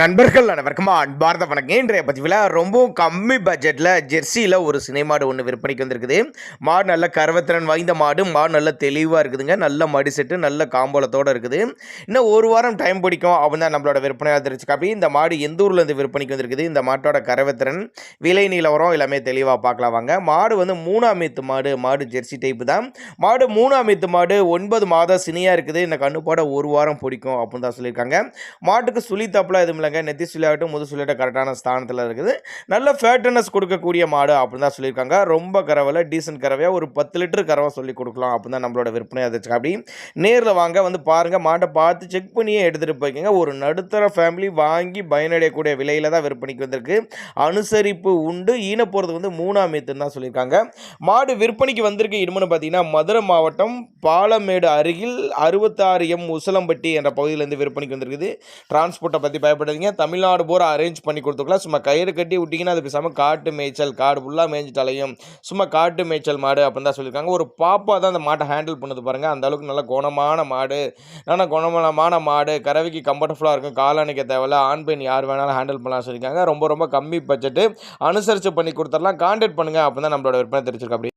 நண்பர்கள் அனைவருக்கும் அன்பார்ந்த வணக்கம். இன்றைய பதிவில் ரொம்பவும் கம்மி பட்ஜெட்டில் ஜெர்சியில் ஒரு சினிமாடு ஒன்று விற்பனைக்கு வந்திருக்குது. மாடு நல்ல கருவத்திறன் வாய்ந்த மாடு மாடு நல்ல தெளிவாக இருக்குதுங்க. நல்ல மடி செட்டு நல்ல காம்போலத்தோடு இருக்குது. இன்னும் ஒரு வாரம் டைம் பிடிக்கும் அப்படின்னு தான் நம்மளோட விற்பனையாக தெரிஞ்சுக்க இந்த மாடு எந்த ஊர்லேருந்து விற்பனைக்கு வந்திருக்குது? இந்த மாட்டோட கருவத்திறன் விலை நிலவரம் எல்லாமே தெளிவாக பார்க்கலாம் வாங்க. மாடு வந்து மூணாம் மீத்து மாடு மாடு ஜெர்சி டைப்பு தான். மாடு மூணாம் மீத்து மாடு ஒன்பது மாதம் சினியாக இருக்குது. இந்த கண்ணுப்பாட ஒரு வாரம் பிடிக்கும் அப்படின்னு தான் சொல்லியிருக்காங்க. மாட்டுக்கு சுழி தப்பலாம் எதுவும் இல்லைங்க நெத்தி சுழியாகட்டும் முது சுழியாட்டும் கரெக்டான ஸ்தானத்தில் இருக்குது. நல்ல ஃபேட்டனஸ் கொடுக்கக்கூடிய மாடு அப்படின்னு தான் சொல்லியிருக்காங்க. ரொம்ப கறவையில் டீசன்ட் கறவையாக ஒரு பத்து லிட்டர் கறவை சொல்லி கொடுக்கலாம் அப்படின்னு தான் நம்மளோட விற்பனை அதை அப்படி நேரில் வாங்க வந்து பாருங்கள் மாட்டை பார்த்து செக் பண்ணியே எடுத்துகிட்டு போய்க்கோங்க. ஒரு நடுத்தர ஃபேமிலி வாங்கி பயனடையக்கூடிய விலையில் தான் விற்பனைக்கு வந்திருக்கு. அனுசரிப்பு உண்டு. ஈன போகிறது வந்து மூணாம் மீத்துன்னு தான் சொல்லியிருக்காங்க. மாடு விற்பனைக்கு வந்திருக்கு. இன்னொன்று பார்த்தீங்கன்னா மதுரை மாவட்டம் பாலமேடு அருகில் அறுபத்தாறு எம் உசலம்பட்டி என்ற பகுதியிலேருந்து விற்பனைக்கு வந்திருக்குது. டிரான்ஸ்போர்ட்டை பற்றி பயப்படாதீங்க தமிழ்நாடு பூரா அரேஞ்ச் பண்ணி கொடுத்துக்கலாம் சும்மா கயிறு கட்டி விட்டிங்கன்னா அது பேசாமல் காட்டு மேய்ச்சல் காடு ஃபுல்லாக மேய்ஞ்சிட்டாலையும். சும்மா காட்டு மேய்ச்சல் மாடு அப்படின்னு தான் சொல்லியிருக்காங்க. ஒரு பாப்பா தான் அந்த மாட்டை ஹேண்டில் பண்ணுது பாருங்கள் அந்த அளவுக்கு நல்ல குணமான மாடு. நல்ல குணமான மாடு. கறவைக்கு கம்ஃபர்டபுளாக இருக்கும். காலணிக்க தேவையில்ல. ஆண் பெண் யார் வேணாலும் ஹேண்டில் பண்ணலாம் சொல்லியிருக்காங்க. ரொம்ப ரொம்ப கம்மி பட்ஜெட்டு அனுசரித்து பண்ணி கொடுத்துடலாம். கான்டாக்ட் பண்ணுங்கள் அப்போ தான் நம்மளோட விற்பனை தெரிஞ்சிருக்கு. அப்படி